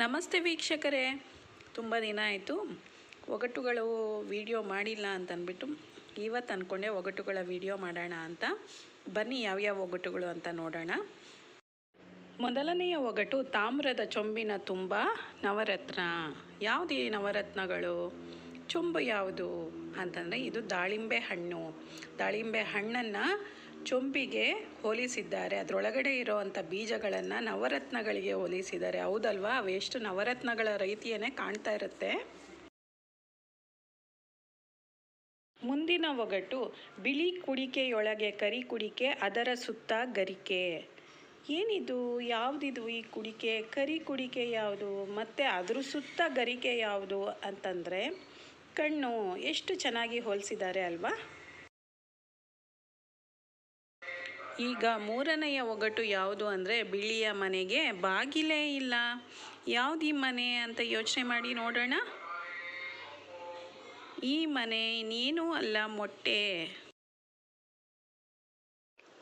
ನಮಸ್ತೆ ವೀಕ್ಷಕರೇ. ತುಂಬ ದಿನ ಆಯಿತು. ಒಗಟುಗಳು ವಿಡಿಯೋ ಮಾಡಿಲ್ಲ ಅಂತ ಅಂದ್ಬಿಟ್ಟು ಇವತ್ತು ಅಂದ್ಕೊಂಡೆ ಒಗಟುಗಳ ವಿಡಿಯೋ ಮಾಡೋಣ ಅಂತ. ಬನ್ನಿ ಯಾವ್ಯಾವ ಒಗಟುಗಳು ಅಂತ ನೋಡೋಣ. ಮೊದಲನೆಯ ಒಗಟು ತಾಮ್ರದ ಚೊಂಬಿನ ತುಂಬ ನವರತ್ನ. ಯಾವುದು ನವರತ್ನಗಳು? ಚೊಂಬು ಯಾವುದು? ಅಂತಂದರೆ ಇದು ದಾಳಿಂಬೆ ಹಣ್ಣು. ದಾಳಿಂಬೆ ಹಣ್ಣನ್ನು ಚೊಂಬಿಗೆ ಹೋಲಿಸಿದ್ದಾರೆ. ಅದರೊಳಗಡೆ ಇರೋವಂಥ ಬೀಜಗಳನ್ನು ನವರತ್ನಗಳಿಗೆ ಹೋಲಿಸಿದ್ದಾರೆ ಹೌದಲ್ವಾ? ಅವೆಷ್ಟು ನವರತ್ನಗಳ ರೀತಿಯೇ ಕಾಣ್ತಾ ಇರುತ್ತೆ. ಮುಂದಿನ ಒಗಟು ಬಿಳಿ ಕುಡಿಕೆಯೊಳಗೆ ಕರಿ ಕುಡಿಕೆ, ಅದರ ಸುತ್ತ ಗರಿಕೆ. ಏನಿದು? ಯಾವುದಿದು ಈ ಕುಡಿಕೆ? ಕರಿ ಕುಡಿಕೆ ಯಾವುದು? ಮತ್ತು ಅದ್ರ ಸುತ್ತ ಗರಿಕೆ ಯಾವುದು ಅಂತಂದರೆ ಕಣ್ಣು ಎಷ್ಟು ಚೆನ್ನಾಗಿ ಹೋಲಿಸಿದ್ದಾರೆ ಅಲ್ವಾ? ಈಗ ಮೂರನೆಯ ಒಗಟು ಯಾವುದು ಅಂದರೆ ಬಿಳಿಯ ಮನೆಗೆ ಬಾಗಿಲೇ ಇಲ್ಲ. ಯಾವುದು ಈ ಮನೆ ಅಂತ ಯೋಚನೆ ಮಾಡಿ ನೋಡೋಣ. ಈ ಮನೆ ಇನ್ನೇನೂ ಅಲ್ಲ, ಮೊಟ್ಟೆ.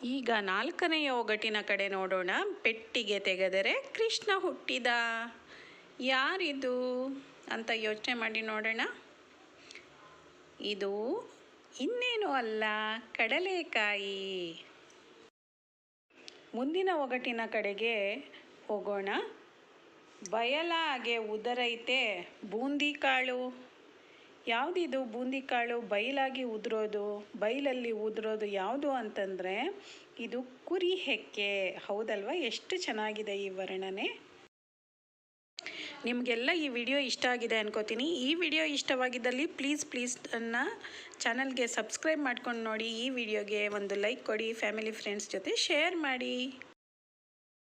ಈಗ ನಾಲ್ಕನೆಯ ಒಗಟಿನ ಕಡೆ ನೋಡೋಣ. ಪೆಟ್ಟಿಗೆ ತೆಗೆದರೆ ಕೃಷ್ಣ ಹುಟ್ಟಿದ. ಯಾರಿದು ಅಂತ ಯೋಚನೆ ಮಾಡಿ ನೋಡೋಣ. ಇದು ಇನ್ನೇನು ಅಲ್ಲ, ಕಡಲೆಕಾಯಿ. ಮುಂದಿನ ಒಗಟಿನ ಕಡೆಗೆ ಹೋಗೋಣ. ಬಯಲಾಗೆ ಉದರೈತೆ ಬೂಂದಿ ಕಾಳು. ಯಾವುದಿದು ಬೂಂದಿ ಕಾಳು? ಬಯಲಾಗಿ ಉದುರೋದು, ಬಯಲಲ್ಲಿ ಉದುರೋದು ಯಾವುದು ಅಂತಂದರೆ ಇದು ಕುರಿ ಹೆಕ್ಕೆ. ಹೌದಲ್ವಾ? ಎಷ್ಟು ಚೆನ್ನಾಗಿದೆ ಈ ವರ್ಣನೆ. ನಿಮಗೆಲ್ಲ ಈ ವಿಡಿಯೋ ಇಷ್ಟ ಆಗಿದೆ ಅನ್ಕೋತೀನಿ. ಈ ವಿಡಿಯೋ ಇಷ್ಟವಾಗಿದ್ದಲ್ಲಿ ಪ್ಲೀಸ್ ಪ್ಲೀಸ್ ನನ್ನ ಚಾನಲ್ಗೆ ಸಬ್ಸ್ಕ್ರೈಬ್ ಮಾಡ್ಕೊಂಡು ನೋಡಿ ಈ ವಿಡಿಯೋಗೆ ಒಂದು ಲೈಕ್ ಕೊಡಿ ಫ್ಯಾಮಿಲಿ ಫ್ರೆಂಡ್ಸ್ ಜೊತೆ ಶೇರ್ ಮಾಡಿ.